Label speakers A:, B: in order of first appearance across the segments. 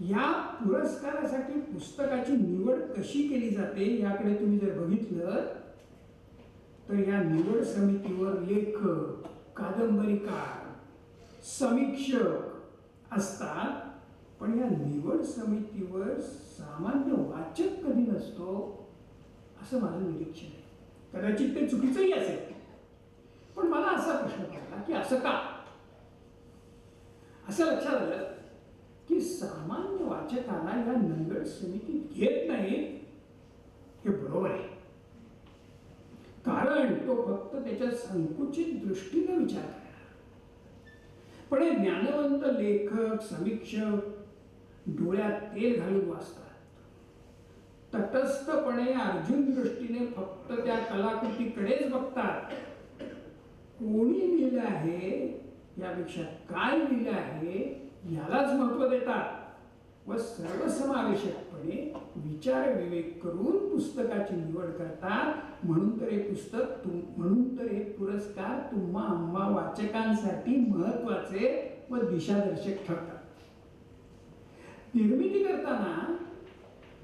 A: या पुरस्कारासाठी पुस्तकाची निवड कशी केली जाते याकडे तुम्ही जर बघितलं तर या निवड समितीवर लेखक कादंबरीकार समीक्षक असतात. पण या निवड समितीवर सामान्य वाचक कधी नसतो असं माझं निरीक्षण आहे. कदाचित ते चुकीचंही असेल. पण मला असा प्रश्न पडला की असं का? असं लक्षात आलं की सामान्य वाचकाला या नंगड समितीत घेत नाही हे बरोबर आहे. कारण तो फक्त त्याच्या संकुचित दृष्टीने विचार करणार. पण हे ज्ञानवंत लेखक समीक्षक डोळ्यात तेल घालून वाचतात. तटस्थपणे अर्जुन दृष्टीने फक्त त्या कलाकृतीकडेच बघतात. कोणी लिहिलं आहे? यापेक्षा काय लिहिलं आहे? महत्त्व व सर्वसमावेशकपणे विचार विवेक करून पुस्तकाची निवड करतात. म्हणून तर हे पुस्तक तुम म्हणून तर हे पुरस्कार तुम्हा आम्हा वाचकांसाठी महत्त्वाचे व दिशादर्शक ठरतात. निर्मिती करताना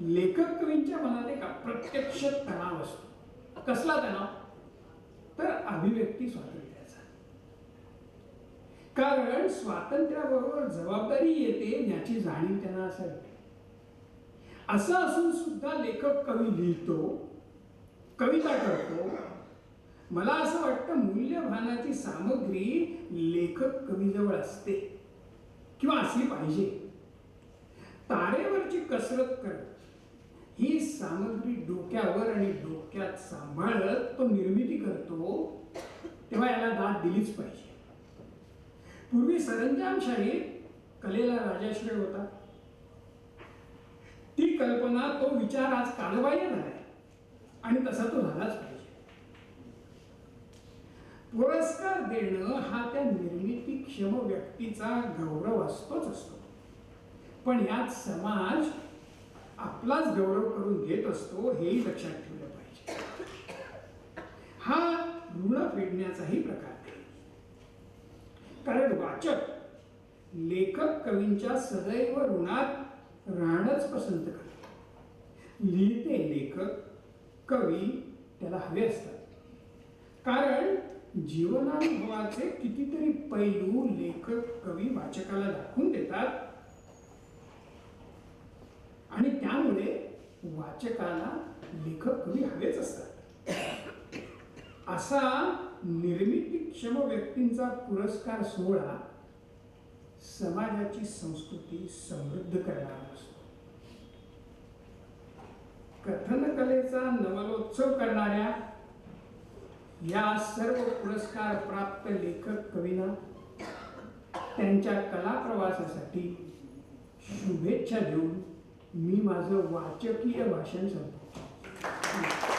A: लेखक कवींच्या मनात एक अप्रत्यक्ष तणाव असतो. कसला तणाव? तर अभिव्यक्ती स्वातंत्र्य. कारण स्वातंत्र्याबरोबर जबाबदारी येते याची जाणीव त्यांना असावी असं असून सुद्धा लेखक कवी लिहितो कविता करतो. मला असं वाटतं मूल्यभानाची सामग्री लेखक कवीजवळ असते किंवा असली पाहिजे. तारेवरची कसरत करत ही सामग्री डोक्यावर आणि डोक्यात सांभाळत तो निर्मिती करतो तेव्हा याला दाद दिलीच पाहिजे. पूर्वी सरंजामशाही कलेला राजाश्रय होता. ती कल्पना तो विचार आज कालबाह्य झालाय. आणि तसा तो झालाच पाहिजे. पुरस्कार देणं हा त्या निर्मितीक्षम व्यक्तीचा गौरव असतोच असतो. पण यात समाज आपलाच गौरव करून घेत असतो हेही लक्षात ठेवलं पाहिजे. हा ऋण फेडण्याचाही प्रकार आहे कारण वाचक लेखक कवींच्या सदैव ऋणात राहणंच पसंत करतात लिहिते लेखक कवी त्याला हवे असतात. कारण जीवनानुभवाचे कितीतरी पैलू लेखक कवी वाचकाला दाखवून देतात. आणि त्यामुळे वाचकाला लेखक कवी हवेच असतात. असा निर्मितीक्षम व्यक्तींचा पुरस्कार सोहळा समाजाची संस्कृती समृद्ध करणारा असतो. कथन कलेचा नवलोत्सव करणाऱ्या या सर्व पुरस्कार प्राप्त लेखक कवींना त्यांच्या कला प्रवासासाठी शुभेच्छा देऊन मी माझं वाचकीय भाषण संपतो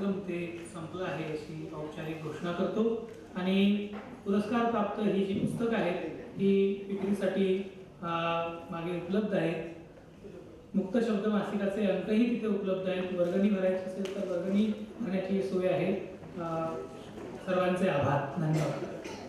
B: कार्यक्रम ते संपला आहे अशी औपचारिक घोषणा करतो. आणि पुरस्कार प्राप्त ही जी पुस्तकं आहेत ती विक्रीसाठी अं, मागे उपलब्ध आहेत. मुक्त शब्द मासिकाचे अंकही तिथे उपलब्ध आहेत. वर्गणी भरायची असेल तर वर्गणी भरण्याची सोय आहे. सर्वांचे आभार. धन्यवाद.